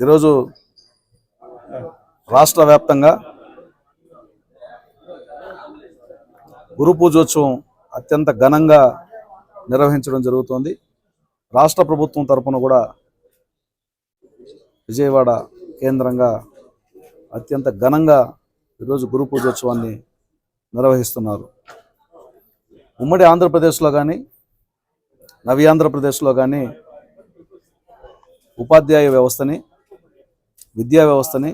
ఈరోజు రాష్ట్ర వ్యాప్తంగా గురు పూజోత్సవం అత్యంత ఘనంగా నిర్వహించడం జరుగుతోంది. రాష్ట్ర ప్రభుత్వం తరపున కూడా విజయవాడ కేంద్రంగా అత్యంత ఘనంగా ఈరోజు గురు పూజోత్సవాన్ని నిర్వహిస్తున్నారు. ఉమ్మడి ఆంధ్రప్రదేశ్లో కానీ నవి ఆంధ్రప్రదేశ్లో కానీ ఉపాధ్యాయ వ్యవస్థని విద్యా వ్యవస్థని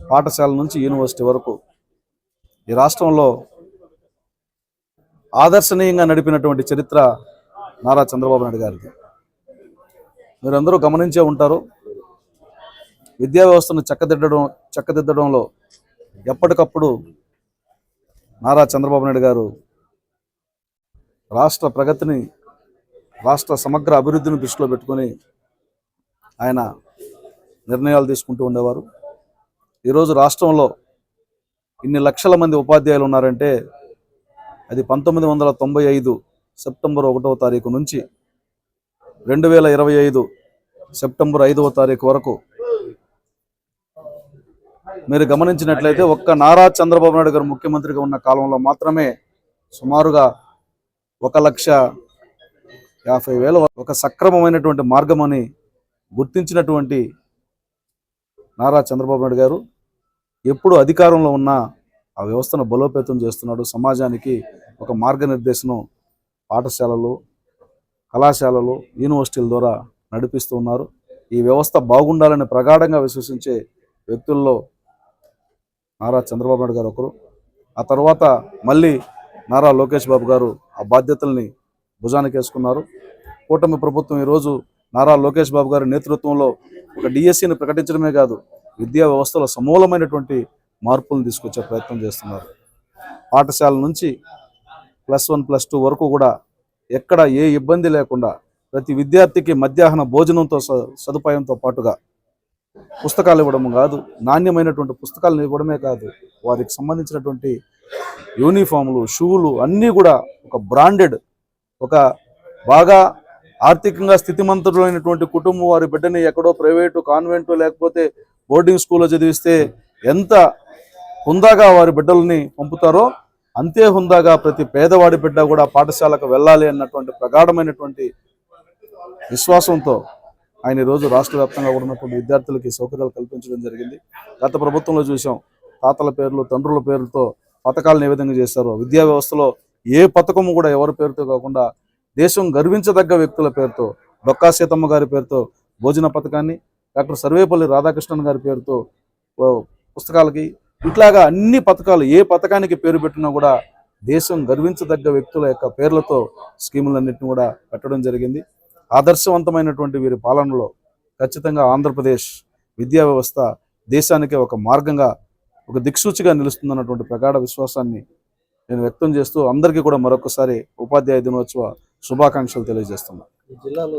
పాఠశాల నుంచి యూనివర్సిటీ వరకు ఈ రాష్ట్రంలో ఆదర్శనీయంగా నడిపినటువంటి చరిత్ర నారా చంద్రబాబు నాయుడు గారిది. మీరందరూ గమనించే ఉంటారు విద్యా వ్యవస్థను చక్కదిద్దడం చక్కదిద్దడంలో ఎప్పటికప్పుడు నారా చంద్రబాబు నాయుడు గారు రాష్ట్ర ప్రగతిని రాష్ట్ర సమగ్ర అభివృద్ధిని దృష్టిలో పెట్టుకొని ఆయన నిర్ణయాలు తీసుకుంటూ ఉండేవారు. ఈరోజు రాష్ట్రంలో ఇన్ని లక్షల మంది ఉపాధ్యాయులు ఉన్నారంటే అది పంతొమ్మిది వందల తొంభై ఐదు సెప్టెంబర్ ఒకటవ తారీఖు నుంచి రెండు వేల ఇరవై ఐదు సెప్టెంబర్ ఐదవ తారీఖు వరకు. మీరు గమనించినట్లయితే ఒక్క నారా చంద్రబాబు నాయుడు గారు ముఖ్యమంత్రిగా ఉన్న కాలంలో మాత్రమే సుమారుగా ఒక లక్ష యాభై వేల ఒక సక్రమమైనటువంటి మార్గం అని గుర్తించినటువంటి నారా చంద్రబాబు నాయుడు గారు ఎప్పుడు అధికారంలో ఉన్నా ఆ వ్యవస్థను బలోపేతం చేస్తున్నాడు. సమాజానికి ఒక మార్గనిర్దేశం పాఠశాలలు కళాశాలలు యూనివర్సిటీల ద్వారా నడిపిస్తూ ఉన్నారు. ఈ వ్యవస్థ బాగుండాలని ప్రగాఢంగా విశ్వసించే వ్యక్తుల్లో నారా చంద్రబాబు నాయుడు గారు ఒకరు. ఆ తర్వాత మళ్ళీ నారా లోకేష్ బాబు గారు ఆ బాధ్యతల్ని భుజానికి వేసుకున్నారు కూటమి ప్రభుత్వం ఈరోజు నారా లోకేష్ బాబు గారి నేతృత్వంలో ఒక డిఎస్సిని ప్రకటించడమే కాదు విద్యా వ్యవస్థలో సమూలమైనటువంటి మార్పులను తీసుకొచ్చే ప్రయత్నం చేస్తున్నారు. పాఠశాల నుంచి ప్లస్ వన్ ప్లస్ టూ వరకు కూడా ఎక్కడ ఏ ఇబ్బంది లేకుండా ప్రతి విద్యార్థికి మధ్యాహ్న భోజనంతో స- సదుపాయంతో పాటుగా పుస్తకాలు ఇవ్వడం కాదు నాణ్యమైనటువంటి పుస్తకాలను ఇవ్వడమే కాదు వారికి సంబంధించినటువంటి యూనిఫామ్లు షూలు అన్నీ కూడా ఒక బ్రాండెడ్ ఒక బాగా ఆర్థికంగా స్థితిమంతులైనటువంటి కుటుంబం వారి బిడ్డని ఎక్కడో ప్రైవేటు కాన్వెంట్ లేకపోతే బోర్డింగ్ స్కూల్లో చదివిస్తే ఎంత హుందాగా వారి బిడ్డల్ని పంపుతారో అంతే హుందాగా ప్రతి పేదవాడి బిడ్డ కూడా పాఠశాలకు వెళ్ళాలి అన్నటువంటి ప్రగాఢమైనటువంటి విశ్వాసంతో ఆయన ఈరోజు రాష్ట్ర వ్యాప్తంగా ఉన్నటువంటి విద్యార్థులకి సౌకర్యాలు కల్పించడం జరిగింది. గత ప్రభుత్వంలో చూసాం తాతల పేర్లు తండ్రుల పేర్లతో పథకాలను ఏ విధంగా చేశారో విద్యా వ్యవస్థలో ఏ పథకము కూడా ఎవరి పేరుతో కాకుండా దేశం గర్వించదగ్గ వ్యక్తుల పేరుతో డొక్కా సీతమ్మ గారి పేరుతో భోజన పథకాన్ని డాక్టర్ సర్వేపల్లి రాధాకృష్ణన్ గారి పేరుతో పుస్తకాలకి ఇట్లాగా అన్ని పథకాలు ఏ పథకానికి పేరు పెట్టినా కూడా దేశం గర్వించదగ్గ వ్యక్తుల యొక్క పేర్లతో స్కీములన్నింటినీ కూడా పెట్టడం జరిగింది. ఆదర్శవంతమైనటువంటి వీరి పాలనలో ఖచ్చితంగా ఆంధ్రప్రదేశ్ విద్యా వ్యవస్థ దేశానికి ఒక మార్గంగా ఒక దిక్సూచిగా నిలుస్తుందన్నటువంటి ప్రగాఢ విశ్వాసాన్ని నేను వ్యక్తం చేస్తూ అందరికీ కూడా మరొకసారి ఉపాధ్యాయ దినోత్సవ శుభాకాంక్షలు తెలియజేస్తున్నాను జిల్లాలో